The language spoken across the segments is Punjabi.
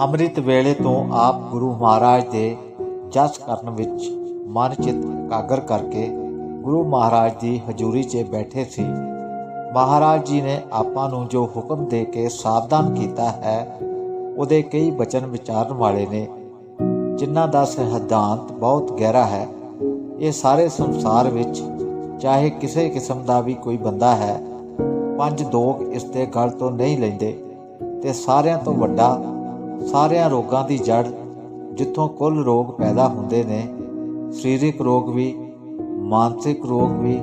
ਅੰਮ੍ਰਿਤ ਵੇਲੇ ਤੋਂ ਆਪ ਗੁਰੂ ਮਹਾਰਾਜ ਦੇ ਜਸ ਕਰਨ ਵਿੱਚ ਮਨ ਚਿਤ ਇਕਾਗਰ ਕਰਕੇ ਗੁਰੂ ਮਹਾਰਾਜ ਦੀ ਹਜ਼ੂਰੀ 'ਚ ਬੈਠੇ ਸੀ। ਮਹਾਰਾਜ ਜੀ ਨੇ ਆਪਾਂ ਨੂੰ ਜੋ ਹੁਕਮ ਦੇ ਕੇ ਸਾਵਧਾਨ ਕੀਤਾ ਹੈ, ਉਹਦੇ ਕਈ ਬਚਨ ਵਿਚਾਰਨ ਵਾਲੇ ਨੇ, ਜਿਨ੍ਹਾਂ ਦਾ ਸਿਧਾਂਤ ਬਹੁਤ ਗਹਿਰਾ ਹੈ। ਇਹ ਸਾਰੇ ਸੰਸਾਰ ਵਿੱਚ ਚਾਹੇ ਕਿਸੇ ਕਿਸਮ ਦਾ ਵੀ ਕੋਈ ਬੰਦਾ ਹੈ, ਪੰਜ ਦੋਗ ਇਸ ਦੇ ਗਲ ਤੋਂ ਨਹੀਂ ਲੈਂਦੇ ਤੇ ਸਾਰਿਆਂ ਤੋਂ ਵੱਡਾ ਸਾਰਿਆਂ ਰੋਗਾਂ ਦੀ ਜੜ ਜਿੱਥੋਂ ਕੁੱਲ ਰੋਗ ਪੈਦਾ ਹੁੰਦੇ ਨੇ, ਸਰੀਰਕ ਰੋਗ ਵੀ, ਮਾਨਸਿਕ ਰੋਗ ਵੀ,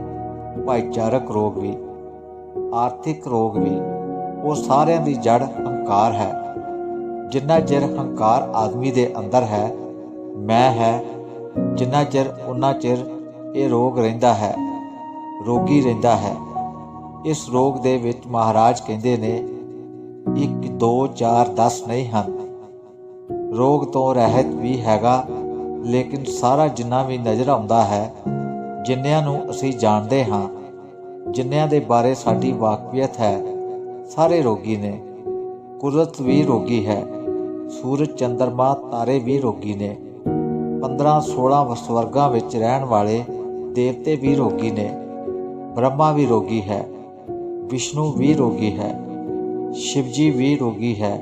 ਭਾਈਚਾਰਕ ਰੋਗ ਵੀ, ਆਰਥਿਕ ਰੋਗ ਵੀ, ਉਹ ਸਾਰਿਆਂ ਦੀ ਜੜ ਹੰਕਾਰ ਹੈ। ਜਿੰਨਾ ਚਿਰ ਹੰਕਾਰ ਆਦਮੀ ਦੇ ਅੰਦਰ ਹੈ, ਮੈਂ ਹੈ, ਜਿੰਨਾ ਚਿਰ ਉਨਾ ਚਿਰ ਇਹ ਰੋਗ ਰਹਿੰਦਾ ਹੈ, ਰੋਗੀ ਰਹਿੰਦਾ ਹੈ। ਇਸ ਰੋਗ ਦੇ ਵਿੱਚ ਮਹਾਰਾਜ ਕਹਿੰਦੇ ਨੇ 1 2 4 10 ਨਹੀਂ ਹਨ। ਰੋਗ ਤੋਂ ਰਹਿਤ ਵੀ ਹੈਗਾ, ਲੇਕਿਨ ਸਾਰਾ ਜਿੰਨਾ ਵੀ ਨਜ਼ਰ ਆਉਂਦਾ ਹੈ, ਜਿੰਨਿਆਂ ਨੂੰ ਅਸੀਂ ਜਾਣਦੇ ਹਾਂ, ਜਿੰਨਿਆਂ ਦੇ ਬਾਰੇ ਸਾਡੀ ਵਾਕਫੀਅਤ ਹੈ, ਸਾਰੇ ਰੋਗੀ ਨੇ। ਕੁਦਰਤ ਵੀ ਰੋਗੀ ਹੈ, ਸੂਰਜ, ਚੰਦਰਮਾ, ਤਾਰੇ ਵੀ ਰੋਗੀ ਨੇ। 15 16 ਸਵਰਗਾਂ ਵਿੱਚ ਰਹਿਣ ਵਾਲੇ ਦੇਵਤੇ ਵੀ ਰੋਗੀ ਨੇ। ਬ੍ਰਹਮਾ ਵੀ ਰੋਗੀ ਹੈ, ਵਿਸ਼ਨੂੰ ਵੀ ਰੋਗੀ ਹੈ, ਸ਼ਿਵਜੀ ਵੀ ਰੋਗੀ ਹੈ।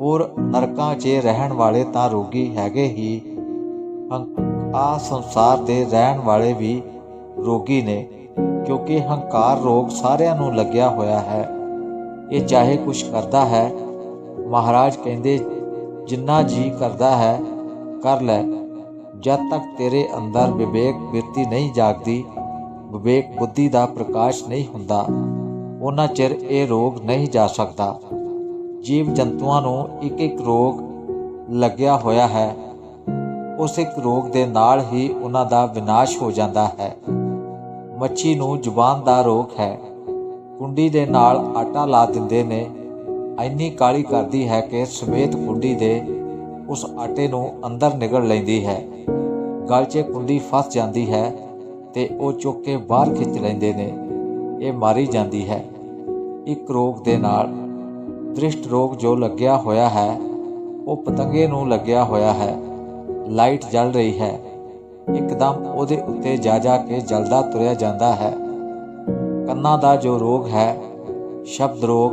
ਹੋਰ ਨਰਕਾਂ 'ਚ ਰਹਿਣ ਵਾਲੇ ਤਾਂ ਰੋਗੀ ਹੈਗੇ ਹੀ। ਆ ਸੰਸਾਰ ਦੇ ਰਹਿਣ ਵਾਲੇ ਵੀ ਰੋਗੀ ਨੇ, ਕਿਉਂਕਿ ਹੰਕਾਰ ਰੋਗ ਸਾਰਿਆਂ ਨੂੰ ਲੱਗਿਆ ਹੋਇਆ ਹੈ। ਇਹ ਚਾਹੇ ਕੁਝ ਕਰਦਾ ਹੈ, ਮਹਾਰਾਜ ਕਹਿੰਦੇ, ਜਿੰਨਾ ਜੀ ਕਰਦਾ ਹੈ, ਕਰ ਲੈ। ਜਦ ਤੱਕ ਤੇਰੇ ਅੰਦਰ ਵਿਵੇਕ ਬਿਰਤੀ ਨਹੀਂ ਜਾਗਦੀ, ਵਿਵੇਕ ਬੁੱਧੀ ਦਾ ਪ੍ਰਕਾਸ਼ ਨਹੀਂ ਹੁੰਦਾ ਉਹਨਾਂ ਚਿਰ ਇਹ ਰੋਗ ਨਹੀਂ ਜਾ ਸਕਦਾ। ਜੀਵ ਜੰਤੂਆਂ ਨੂੰ ਇੱਕ ਇੱਕ ਰੋਗ ਲੱਗਿਆ ਹੋਇਆ ਹੈ। ਉਸ ਇੱਕ ਰੋਗ ਦੇ ਨਾਲ ਹੀ ਉਹਨਾਂ ਦਾ ਵਿਨਾਸ਼ ਹੋ ਜਾਂਦਾ ਹੈ। ਮੱਛੀ ਨੂੰ ਜ਼ੁਬਾਨ ਦਾ ਰੋਗ ਹੈ। ਕੁੰਡੀ ਦੇ ਨਾਲ ਆਟਾ ਲਾ ਦਿੰਦੇ ਨੇ। ਇੰਨੀ ਕਾਲੀ ਕਰਦੀ ਹੈ ਕਿ ਸਮੇਤ ਕੁੰਡੀ ਦੇ ਉਸ ਆਟੇ ਨੂੰ ਅੰਦਰ ਨਿਗਲ ਲੈਂਦੀ ਹੈ। ਗਲ 'ਚ ਕੁੰਡੀ ਫਸ ਜਾਂਦੀ ਹੈ ਤੇ ਉਹ ਚੁੱਕ ਕੇ ਬਾਹਰ ਖਿੱਚ ਲੈਂਦੇ ਨੇ। ਇਹ ਮਾਰੀ ਜਾਂਦੀ ਹੈ। ਇੱਕ ਰੋਗ ਦੇ ਨਾਲ ਦ੍ਰਿਸ਼ਟ ਰੋਗ ਜੋ ਲੱਗਿਆ ਹੋਇਆ ਹੈ, ਉਹ ਪਤੰਗੇ ਨੂੰ ਲੱਗਿਆ ਹੋਇਆ ਹੈ। ਲਾਈਟ ਜਲ ਰਹੀ ਹੈ। ਇੱਕਦਮ ਉਹਦੇ ਉੱਤੇ ਜਾ ਜਾ ਕੇ ਜਲਦਾ ਤੁਰਿਆ ਜਾਂਦਾ ਹੈ। ਕੰਨਾਂ ਦਾ ਜੋ ਰੋਗ ਹੈ, ਸ਼ਬਦ ਰੋਗ,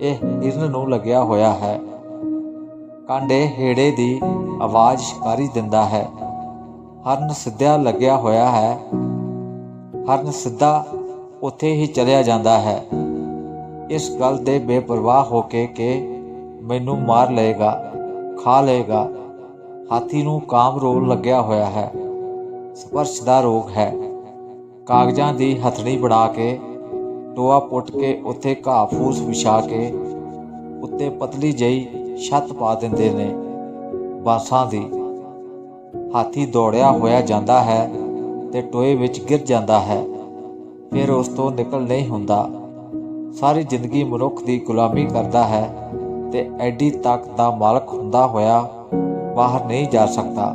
ਇਹ ਹਿਰਨ ਨੂੰ ਲੱਗਿਆ ਹੋਇਆ ਹੈ। ਕਾਂਡੇ ਹੇੜੇ ਦੀ ਆਵਾਜ਼ ਸ਼ਿਕਾਰੀ ਦਿੰਦਾ ਹੈ। ਹਰਨ ਸਿੱਧਾ ਲੱਗਿਆ ਹੋਇਆ ਹੈ। ਹਰਨ ਸਿੱਧਾ ਉੱਥੇ ਹੀ ਚਲਿਆ ਜਾਂਦਾ ਹੈ। ਇਸ ਗੱਲ ਦੇ ਬੇਪਰਵਾਹ ਹੋ ਕੇ ਕਿ ਮੈਨੂੰ ਮਾਰ ਲਏਗਾ, ਖਾ ਲਏਗਾ। ਹਾਥੀ ਨੂੰ ਕਾਮ ਰੋਗ ਲੱਗਿਆ ਹੋਇਆ ਹੈ। ਸਪਰਸ਼ ਦਾ ਰੋਗ ਹੈ। ਕਾਗਜ਼ਾਂ ਦੀ ਹਥੜੀ ਬਣਾ ਕੇ, ਟੋਆ ਪੁੱਟ ਕੇ ਉੱਥੇ ਘਾਹ ਫੂਸ ਵਿਛਾ ਕੇ ਉੱਤੇ ਪਤਲੀ ਜਈ ਛੱਤ ਪਾ ਦਿੰਦੇ ਨੇ ਬਾਸਾਂ ਦੀ। ਹਾਥੀ ਦੌੜਿਆ ਹੋਇਆ ਜਾਂਦਾ ਹੈ ਤੇ ਟੋਏ ਵਿੱਚ ਗਿਰ ਜਾਂਦਾ ਹੈ। ਫਿਰ ਉਸ ਤੋਂ ਨਿਕਲ ਨਹੀਂ ਹੁੰਦਾ। ਸਾਰੀ ਜ਼ਿੰਦਗੀ ਮਨੁੱਖ ਦੀ ਗੁਲਾਮੀ ਕਰਦਾ ਹੈ ਤੇ ਐਡੀ ਤਾਕਤ ਦਾ ਮਾਲਕ ਹੁੰਦਾ ਹੋਇਆ ਬਾਹਰ ਨਹੀਂ ਜਾ ਸਕਦਾ,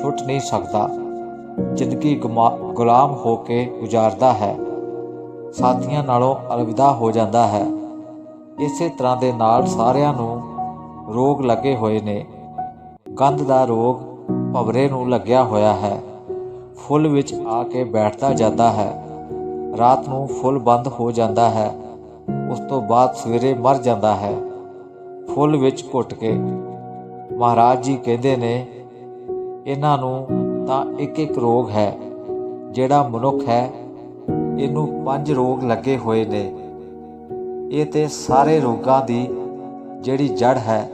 ਛੁੱਟ ਨਹੀਂ ਸਕਦਾ। ਜ਼ਿੰਦਗੀ ਗੁਲਾਮ ਹੋ ਕੇ ਗੁਜ਼ਾਰਦਾ ਹੈ। ਸਾਥੀਆਂ ਨਾਲੋਂ ਅਲਵਿਦਾ ਹੋ ਜਾਂਦਾ ਹੈ। ਇਸੇ ਤਰ੍ਹਾਂ ਦੇ ਨਾਲ ਸਾਰਿਆਂ ਨੂੰ ਰੋਗ ਲੱਗੇ ਹੋਏ ਨੇ। ਗੰਧ ਦਾ ਰੋਗ ਭਵਰੇ ਨੂੰ ਲੱਗਿਆ ਹੋਇਆ ਹੈ। ਫੁੱਲ ਵਿੱਚ ਆ ਕੇ ਬੈਠਦਾ ਜਾਂਦਾ ਹੈ। ਰਾਤ ਨੂੰ ਫੁੱਲ ਬੰਦ ਹੋ ਜਾਂਦਾ ਹੈ। ਉਸ ਤੋਂ ਬਾਅਦ ਸਵੇਰੇ ਮਰ ਜਾਂਦਾ ਹੈ। ਫੁੱਲ ਵਿੱਚ ਘੁੱਟ ਕੇ। ਮਹਾਰਾਜ ਜੀ ਕਹਿੰਦੇ ਨੇ, ਇਹਨਾਂ ਨੂੰ ਤਾਂ ਇੱਕ ਇੱਕ ਰੋਗ ਹੈ। ਜਿਹੜਾ ਮਨੁੱਖ ਹੈ, ਇਹਨੂੰ ਪੰਜ ਰੋਗ ਲੱਗੇ ਹੋਏ ਨੇ। ਇਹ ਤੇ ਸਾਰੇ ਰੋਗਾਂ ਦੀ ਜਿਹੜੀ ਜੜ ਹੈ।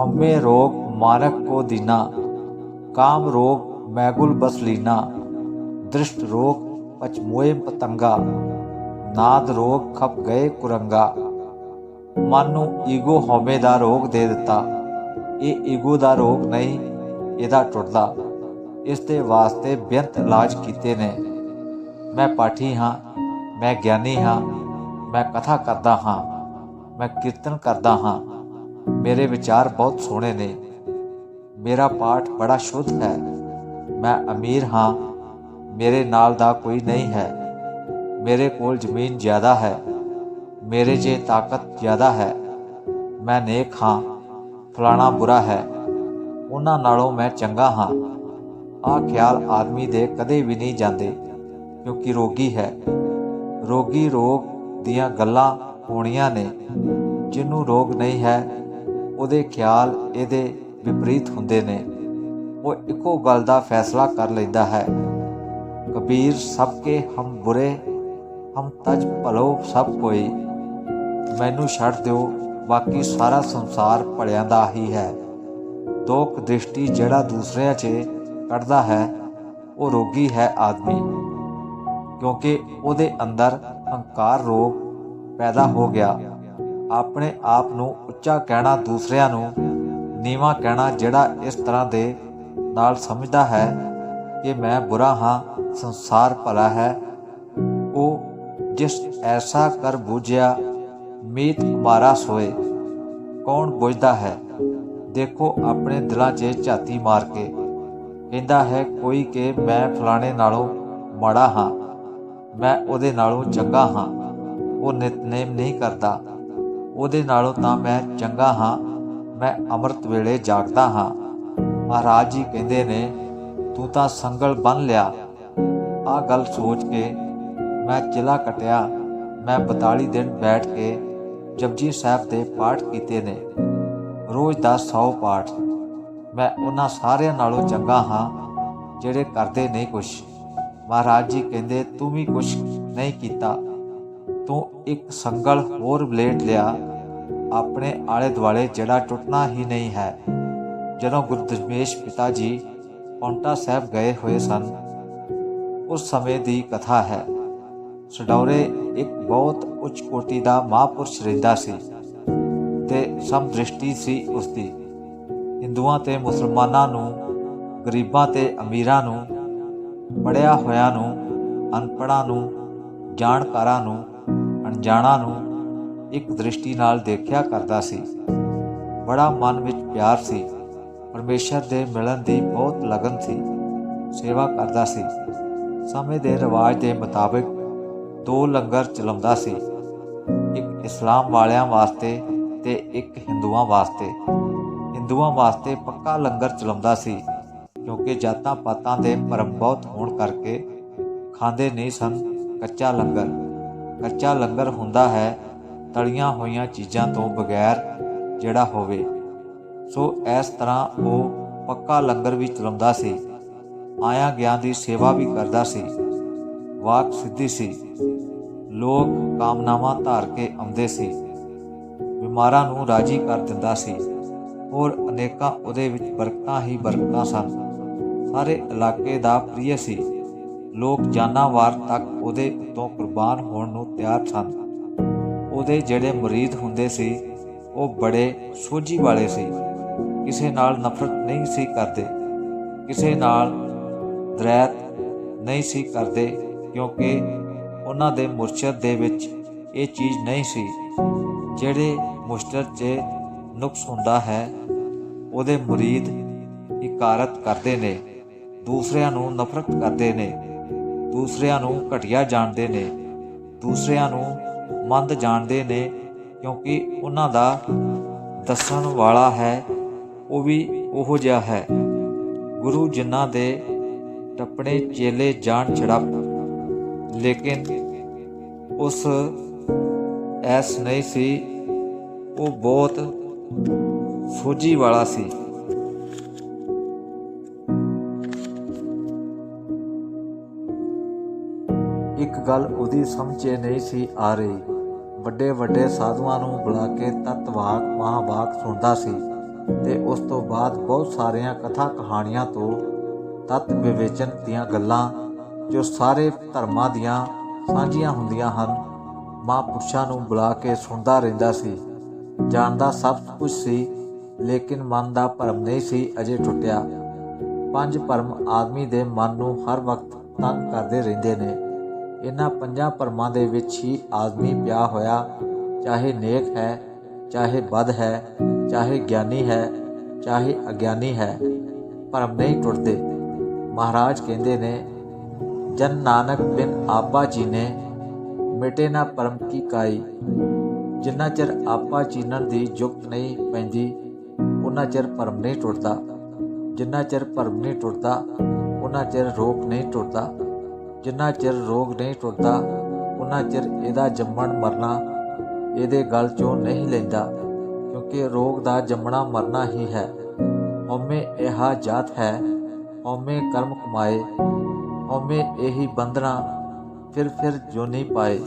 ਹਮੇ ਰੋਗ ਮਾਨਕ ਕੋ ਦੀਨਾ, ਕਾਮ ਰੋਗ ਮੈਗੁਲ ਬਸਲੀਨਾ ਦ੍ਰਿਸ਼ਟ ਰੋਗ ਪਚਮੋਏ ਪਤੰਗਾ। ਨਾਦ ਰੋਗ ਖਪ ਗਏ ਕੁਰੰਗਾ। ਮਨ ਨੂੰ ਈਗੋ ਹਉਮੈ ਦਾ ਰੋਗ ਦੇ ਦਿੱਤਾ। ਇਹ ਈਗੋ ਦਾ ਰੋਗ ਨਹੀਂ, ਇਹਦਾ ਟੁੱਟਦਾ। ਇਸ ਦੇ ਵਾਸਤੇ ਬੇਅੰਤ ਇਲਾਜ ਕੀਤੇ ਨੇ। ਮੈਂ ਪਾਠੀ ਹਾਂ, ਮੈਂ ਗਿਆਨੀ ਹਾਂ, ਮੈਂ ਕਥਾ ਕਰਦਾ ਹਾਂ, ਮੈਂ ਕੀਰਤਨ ਕਰਦਾ ਹਾਂ। ਮੇਰੇ ਵਿਚਾਰ ਬਹੁਤ ਸੋਹਣੇ ਨੇ। ਮੇਰਾ ਪਾਠ ਬੜਾ ਸ਼ੁੱਧ ਹੈ। ਮੈਂ ਅਮੀਰ ਹਾਂ। ਮੇਰੇ ਨਾਲ ਦਾ ਕੋਈ ਨਹੀਂ ਹੈ। ਮੇਰੇ ਕੋਲ ਜ਼ਮੀਨ ਜ਼ਿਆਦਾ ਹੈ, ਮੇਰੇ 'ਚ ਤਾਕਤ ਜ਼ਿਆਦਾ ਹੈ, ਮੈਂ ਨੇਕ ਹਾਂ, ਫਲਾਣਾ ਬੁਰਾ ਹੈ, ਉਹਨਾਂ ਨਾਲੋਂ ਮੈਂ ਚੰਗਾ ਹਾਂ। ਆਹ ਖਿਆਲ ਆਦਮੀ ਦੇ ਕਦੇ ਵੀ ਨਹੀਂ ਜਾਂਦੇ, ਕਿਉਂਕਿ ਰੋਗੀ ਹੈ। ਰੋਗੀ ਰੋਗ ਦੀਆਂ ਗੱਲਾਂ ਹੋਣੀਆਂ ਨੇ ਜਿਹਨੂੰ ਰੋਗ ਨਹੀਂ ਹੈ, ਉਹਦੇ ਖਿਆਲ ਇਹਦੇ ਵਿਪਰੀਤ ਹੁੰਦੇ ਨੇ। ਉਹ ਇੱਕੋ ਗੱਲ ਦਾ ਫੈਸਲਾ ਕਰ ਲੈਂਦਾ ਹੈ। ਕਬੀਰ ਸਭ ਕੇ ਹਮ ਬੁਰੇ ਹਮ ਤਜ ਭਲੋ ਸਭ ਕੋਈ। ਮੈਨੂੰ ਛੱਡ ਦਿਓ, ਬਾਕੀ ਸਾਰਾ ਸੰਸਾਰ ਭਲਿਆਂ ਦਾ ਹੀ ਹੈ। ਦੋਖ ਦ੍ਰਿਸ਼ਟੀ ਜਿਹੜਾ ਦੂਸਰਿਆਂ 'ਚ ਕੱਢਦਾ ਹੈ, ਉਹ ਰੋਗੀ ਹੈ ਆਦਮੀ। ਕਿਉਂਕਿ ਉਹਦੇ ਅੰਦਰ ਹੰਕਾਰ ਰੋਗ ਪੈਦਾ ਹੋ ਗਿਆ। ਆਪਣੇ ਆਪ ਨੂੰ ਉੱਚਾ ਕਹਿਣਾ ਦੂਸਰਿਆਂ ਨੂੰ, ਨੀਵਾਂ ਕਹਿਣਾ ਜਿਹੜਾ ਇਸ ਤਰ੍ਹਾਂ ਦੇ ਨਾਲ ਸਮਝਦਾ ਹੈ ਕਿ ਮੈਂ ਬੁਰਾ ਹਾਂ, ਸੰਸਾਰ ਭਲਾ ਹੈ। ਉਹ ਜਿਸ ਐਸਾ ਕਰ ਬੁਝਿਆ, ਮੀਤ ਮਾਰਾ ਸੋਏ। ਕੌਣ ਬੁਝਦਾ ਹੈ? ਦੇਖੋ ਆਪਣੇ ਦਿਲਾਂ 'ਚ ਝਾਤੀ ਮਾਰ ਕੇ। ਕਹਿੰਦਾ ਹੈ, ਕੋਈ ਕਿ ਮੈਂ ਫਲਾਣੇ ਨਾਲੋਂ ਮਾੜਾ ਹਾਂ। ਮੈਂ ਉਹਦੇ ਨਾਲੋਂ ਚੰਗਾ ਹਾਂ। ਉਹ ਨਿਤਨੇਮ ਨਹੀਂ ਕਰਦਾ। ਉਹਦੇ ਨਾਲੋਂ ਤਾਂ ਮੈਂ ਚੰਗਾ ਹਾਂ। ਮੈਂ ਅੰਮ੍ਰਿਤ ਵੇਲੇ ਜਾਗਦਾ ਹਾਂ। ਮਹਾਰਾਜ ਜੀ ਕਹਿੰਦੇ ਨੇ, ਤੂੰ ਤਾਂ ਸੰਗਲ ਬੰਨ ਲਿਆ। ਆ ਗੱਲ ਸੋਚ ਕੇ ਮੈਂ ਚਿਲਾ ਕਟਿਆ। ਮੈਂ 42 ਦਿਨ ਬੈਠ ਕੇ ਜਪਜੀ ਸਾਹਿਬ ਦੇ ਪਾਠ ਕੀਤੇ ਨੇ। ਰੋਜ਼ ਦਾ 100 ਪਾਠ। ਮੈਂ ਉਹਨਾਂ ਸਾਰਿਆਂ ਨਾਲੋਂ ਚੰਗਾ ਹਾਂ, ਜਿਹੜੇ ਕਰਦੇ ਨਹੀਂ ਕੁਛ। ਮਹਾਰਾਜ ਜੀ ਕਹਿੰਦੇ, ਤੂੰ ਵੀ ਕੁਛ ਨਹੀਂ ਕੀਤਾ। ਤੂੰ ਇੱਕ ਸੰਗਲ ਹੋਰ ਬਲੇਟ ਲਿਆ। ਆਪਣੇ ਆਲੇ ਦੁਆਲੇ ਜਿਹੜਾ ਟੁੱਟਣਾ ਹੀ ਨਹੀਂ ਹੈ। ਜਦੋਂ ਗੁਰੂ ਪਿਤਾ ਜੀ ਪੌਂਟਾ ਸਾਹਿਬ ਗਏ ਹੋਏ ਸਨ, ਉਸ ਸਮੇਂ ਦੀ ਕਥਾ ਹੈ। ਸਡੌਰੇ ਇੱਕ ਬਹੁਤ ਉੱਚ ਕੋਟੀ ਦਾ ਮਹਾਂਪੁਰਸ਼ ਰਹਿੰਦਾ ਸੀ ਤੇ ਸਮ ਦ੍ਰਿਸ਼ਟੀ ਸੀ ਉਸ ਦੀ ਹਿੰਦੂਆਂ ਤੇ ਮੁਸਲਮਾਨਾਂ ਨੂੰ, ਗਰੀਬਾਂ ਤੇ ਅਮੀਰਾਂ ਨੂੰ ਪੜਿਆ ਹੋਇਆ ਨੂੰ ਅਨਪੜਾਂ ਨੂੰ, ਜਾਣਕਾਰਾਂ ਨੂੰ, ਅਣਜਾਣਾਂ ਨੂੰ ਇੱਕ ਦ੍ਰਿਸ਼ਟੀ ਨਾਲ ਦੇਖਿਆ ਕਰਦਾ ਸੀ। ਬੜਾ ਮਨ ਵਿੱਚ ਪਿਆਰ ਸੀ। ਪਰਮੇਸ਼ਰ ਦੇ ਮਿਲਣ ਦੀ ਬਹੁਤ ਲਗਨ ਸੀ। ਸੇਵਾ ਕਰਦਾ ਸੀ। ਸਮੇਂ ਦੇ ਰਿਵਾਜ ਦੇ ਮੁਤਾਬਿਕ ਦੋ ਲੰਗਰ ਚਲਾਉਂਦਾ ਸੀ। ਇੱਕ ਇਸਲਾਮ ਵਾਲਿਆਂ ਵਾਸਤੇ ਤੇ ਇੱਕ ਹਿੰਦੂਆਂ ਵਾਸਤੇ। ਹਿੰਦੂਆਂ ਵਾਸਤੇ ਪੱਕਾ ਲੰਗਰ ਚਲਾਉਂਦਾ ਸੀ, ਕਿਉਂਕਿ ਜਾਤਾਂ ਪਾਤਾਂ ਦੇ ਭਰਮ ਬਹੁਤ ਹੋਣ ਕਰਕੇ ਖਾਂਦੇ ਨਹੀਂ ਸਨ। ਕੱਚਾ ਲੰਗਰ ਕੱਚਾ ਲੰਗਰ ਹੁੰਦਾ ਹੈ ਤਲੀਆਂ ਹੋਈਆਂ ਚੀਜ਼ਾਂ ਤੋਂ ਬਗੈਰ ਜਿਹੜਾ ਹੋਵੇ। ਸੋ ਇਸ ਤਰ੍ਹਾਂ ਉਹ ਪੱਕਾ ਲੰਗਰ ਵੀ ਚਲਾਉਂਦਾ ਸੀ। ਆਇਆ ਗਿਆ ਦੀ ਸੇਵਾ ਵੀ ਕਰਦਾ ਸੀ। ਵਾਕ ਸਿੱਧੀ ਸੀ। ਲੋਕ ਕਾਮਨਾਵਾਂ ਧਾਰ ਕੇ ਆਉਂਦੇ ਸੀ। ਬਿਮਾਰਾਂ ਨੂੰ ਰਾਜੀ ਕਰ ਦਿੰਦਾ ਸੀ। ਔਰ ਅਨੇਕਾਂ ਉਹਦੇ ਵਿੱਚ ਬਰਕਤਾਂ ਹੀ ਬਰਕਤਾਂ ਸਨ। ਸਾਰੇ ਇਲਾਕੇ ਦਾ ਪ੍ਰਿਯ ਸੀ। ਲੋਕ ਜਾਨਾਵਾਰ ਤੱਕ ਉਹਦੇ ਤੋਂ ਕੁਰਬਾਨ ਹੋਣ ਨੂੰ ਤਿਆਰ ਸਨ। ਉਹਦੇ ਜਿਹੜੇ ਮੁਰੀਦ ਹੁੰਦੇ ਸੀ, ਉਹ ਬੜੇ ਸੋਝੀ ਵਾਲੇ ਸੀ। ਕਿਸੇ ਨਾਲ ਨਫ਼ਰਤ ਨਹੀਂ ਸੀ ਕਰਦੇ। ਕਿਸੇ ਨਾਲ ਦਰੈਤ ਨਹੀਂ ਸੀ ਕਰਦੇ। ਕਿਉਂਕਿ ਉਹਨਾਂ ਦੇ ਮੁਰਸ਼ਦ ਦੇ ਵਿੱਚ ਇਹ ਚੀਜ਼ ਨਹੀਂ ਸੀ। ਜਿਹੜੇ ਮੁਸ਼ਤਰ 'ਚ ਨੁਕਸ ਹੁੰਦਾ ਹੈ, ਉਹਦੇ ਮੁਰੀਦ ਇਕਾਰਤ ਕਰਦੇ ਨੇ, ਦੂਸਰਿਆਂ ਨੂੰ ਨਫ਼ਰਤ ਕਰਦੇ ਨੇ, ਦੂਸਰਿਆਂ ਨੂੰ ਘਟੀਆ ਜਾਣਦੇ ਨੇ, ਦੂਸਰਿਆਂ ਨੂੰ ਮੰਦ ਜਾਣਦੇ ਨੇ, ਕਿਉਂਕਿ ਉਹਨਾਂ ਦਾ ਦੱਸਣ ਵਾਲਾ ਹੈ, ਉਹ ਵੀ ਉਹੋ ਜਿਹਾ ਹੈ। ਗੁਰੂ ਜਿਨ੍ਹਾਂ ਦੇ ਟੱਪਣੇ ਚੇਲੇ ਜਾਣ ਛੜਪ ਲੇਕਿਨ ਉਸ ਐਸ ਨਹੀਂ ਸੀ, ਉਹ ਬਹੁਤ ਸੋਝੀ ਵਾਲਾ ਸੀ। ਇੱਕ ਗੱਲ ਉਹਦੀ ਸਮਝੇ ਨਹੀਂ ਸੀ ਆ ਰਹੀ। ਵੱਡੇ ਵੱਡੇ ਸਾਧੂਆਂ ਨੂੰ ਬੁਲਾ ਕੇ ਤਤਵਾਕ ਮਹਾਵਾਕ ਸੁਣਦਾ ਸੀ ਤੇ ਉਸ ਤੋਂ ਬਾਅਦ ਬਹੁਤ ਸਾਰੀਆਂ ਕਥਾ ਕਹਾਣੀਆਂ ਤੋਂ ਤਤ ਵਿਵੇਚਨ ਦੀਆਂ ਗੱਲਾਂ ਜੋ ਸਾਰੇ ਧਰਮਾਂ ਦੀਆਂ ਸਾਂਝੀਆਂ ਹੁੰਦੀਆਂ ਹਨ, ਮਹਾਂਪੁਰਸ਼ਾਂ ਨੂੰ ਬੁਲਾ ਕੇ ਸੁਣਦਾ ਰਹਿੰਦਾ ਸੀ। ਜਾਣਦਾ ਸਭ ਕੁਝ ਸੀ, ਲੇਕਿਨ ਮਨ ਦਾ ਭਰਮ ਨਹੀਂ ਸੀ ਅਜੇ ਟੁੱਟਿਆ। ਪੰਜ ਭਰਮ ਆਦਮੀ ਦੇ ਮਨ ਨੂੰ ਹਰ ਵਕਤ ਤੰਗ ਕਰਦੇ ਰਹਿੰਦੇ ਨੇ। ਇਹਨਾਂ ਪੰਜਾਂ ਭਰਮਾਂ ਦੇ ਵਿੱਚ ਹੀ ਆਦਮੀ ਪਿਆ ਹੋਇਆ, ਚਾਹੇ ਨੇਕ ਹੈ, ਚਾਹੇ ਬਦ ਹੈ, ਚਾਹੇ ਗਿਆਨੀ ਹੈ, ਚਾਹੇ ਅਗਿਆਨੀ ਹੈ, ਭਰਮ ਨਹੀਂ ਟੁੱਟਦੇ। ਮਹਾਰਾਜ ਕਹਿੰਦੇ ਨੇ ਜਨ ਨਾਨਕ ਬਿਨ ਆਪਾ ਜੀ ਨੇ ਮਿਟੇ ਨਾ ਪਰਮ ਕੀ ਕਾਈ। ਜਿੰਨਾ ਚਿਰ ਆਪਾ ਚੀਨਣ ਦੀ ਜੁਗਤ ਨਹੀਂ ਪੈਂਦੀ ਉਹਨਾਂ ਚਿਰ ਭਰਮ ਨਹੀਂ ਟੁੱਟਦਾ। ਜਿੰਨਾ ਚਿਰ ਭਰਮ ਨਹੀਂ ਟੁੱਟਦਾ ਉਹਨਾਂ ਚਿਰ ਰੋਗ ਨਹੀਂ ਟੁੱਟਦਾ। ਜਿੰਨਾ ਚਿਰ ਰੋਗ ਨਹੀਂ ਟੁੱਟਦਾ ਉਹਨਾਂ ਚਿਰ ਇਹਦਾ ਜੰਮਣ ਮਰਨਾ ਇਹਦੇ ਗਲ ਚੋਂ ਨਹੀਂ ਲੈਂਦਾ। ਕਿਉਂਕਿ ਰੋਗ ਦਾ ਜੰਮਣਾ ਮਰਨਾ ਹੀ ਹੈ। ਹਉਮੈ ਇਹਾ ਜਾਤ ਹੈ ਹਉਮੈ ਕਰਮ ਕਮਾਏ। ਹਉਮੈ ਇਹੀ ਬੰਧਨਾ, ਫਿਰ ਫਿਰ ਜੋ ਨਹੀਂ ਪਾਏ।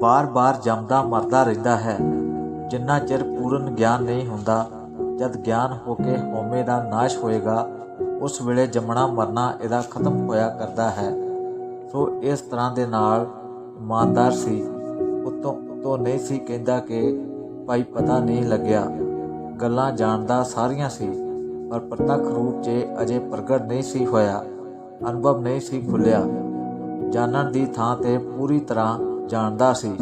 ਬਾਰ-ਬਾਰ ਜੰਮਦਾ ਮਰਦਾ ਰਹਿੰਦਾ ਹੈ। ਜਿੰਨਾ ਚਿਰ ਪੂਰਨ ਗਿਆਨ ਨਹੀਂ ਹੁੰਦਾ, ਜਦ ਗਿਆਨ ਹੋ ਕੇ ਹਉਮੈ ਦਾ ਨਾਸ਼ ਹੋਏਗਾ, ਉਸ ਵੇਲੇ ਜੰਮਣਾ ਮਰਨਾ ਇਹਦਾ ਖਤਮ ਹੋਇਆ ਕਰਦਾ ਹੈ। ਸੋ ਇਸ ਤਰ੍ਹਾਂ ਦੇ ਨਾਲ ਇਮਾਨਦਾਰ ਸੀ। ਉਤੋਂ ਉਤੋਂ ਨਹੀਂ ਸੀ ਕਹਿੰਦਾ ਕਿ ਭਾਈ ਪਤਾ ਨਹੀਂ ਲੱਗਿਆ। ਗੱਲਾਂ ਜਾਣਦਾ ਸਾਰੀਆਂ ਸੀ। ਪਰ ਪ੍ਰਤੱਖ ਰੂਪ 'ਚ ਅਜੇ ਪ੍ਰਗਟ ਨਹੀਂ ਸੀ ਹੋਇਆ, ਅਨੁਭਵ ਨਹੀਂ ਸੀ ਖੁੱਲਿਆ ਜਾਣਨ ਦੀ ਥਾਂ ਤੇ ਪੂਰੀ ਤਰ੍ਹਾਂ ਜਾਣਦਾ ਸੀ।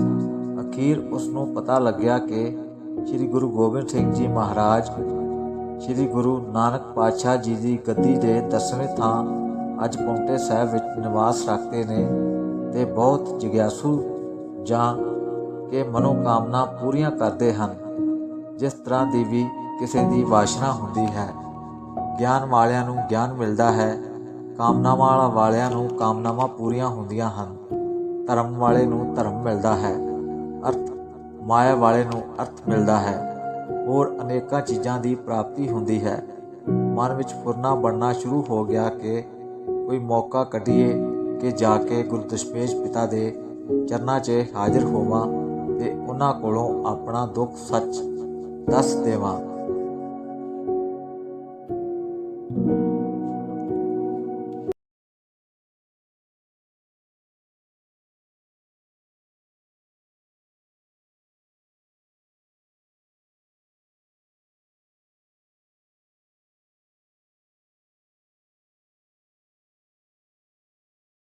ਅਖੀਰ ਉਸ ਨੂੰ ਪਤਾ ਲੱਗਿਆ ਕਿ ਸ੍ਰੀ ਗੁਰੂ ਗੋਬਿੰਦ ਸਿੰਘ ਜੀ ਮਹਾਰਾਜ, ਸ੍ਰੀ ਗੁਰੂ ਨਾਨਕ ਪਾਤਸ਼ਾਹ ਜੀ ਦੀ ਗੱਦੀ ਦੇ ਦਸਵੇਂ ਥਾਂ ਅੱਜ ਪੌਂਟੇ ਸਾਹਿਬ ਵਿੱਚ ਨਿਵਾਸ ਰੱਖਦੇ ਨੇ ਤੇ ਬਹੁਤ ਜਿਗਿਆਸੂ ਜਾਂ ਕਿ ਮਨੋਕਾਮਨਾ ਪੂਰੀਆਂ ਕਰਦੇ ਹਨ, ਜਿਸ ਤਰ੍ਹਾਂ ਦੀ ਵੀ ਕਿਸੇ ਦੀ ਵਾਸ਼ਨਾ ਹੁੰਦੀ ਹੈ। ਗਿਆਨ ਵਾਲਿਆਂ ਨੂੰ ਗਿਆਨ ਮਿਲਦਾ ਹੈ। ਕਾਮਨਾਵਾਂ ਵਾਲਿਆਂ ਨੂੰ ਕਾਮਨਾਵਾਂ ਪੂਰੀਆਂ ਹੁੰਦੀਆਂ ਹਨ। ਧਰਮ ਵਾਲੇ ਨੂੰ ਧਰਮ ਮਿਲਦਾ ਹੈ। ਅਰਥ ਮਾਇਆ ਵਾਲੇ ਨੂੰ ਅਰਥ ਮਿਲਦਾ ਹੈ। ਹੋਰ ਅਨੇਕਾਂ ਚੀਜ਼ਾਂ ਦੀ ਪ੍ਰਾਪਤੀ ਹੁੰਦੀ ਹੈ। ਮਨ ਵਿੱਚ ਫੁਰਨਾ ਬਣਨਾ ਸ਼ੁਰੂ ਹੋ ਗਿਆ ਕਿ ਕੋਈ ਮੌਕਾ ਕੱਢੀਏ ਕਿ ਜਾ ਕੇ ਗੁਰੂ ਦਸ਼ਮੇਸ਼ ਪਿਤਾ ਦੇ ਚਰਨਾਂ 'ਚ ਹਾਜ਼ਰ ਹੋਵਾਂ ਤੇ ਉਹਨਾਂ ਕੋਲੋਂ ਆਪਣਾ ਦੁੱਖ ਸੱਚ ਦੱਸ ਦੇਵਾਂ।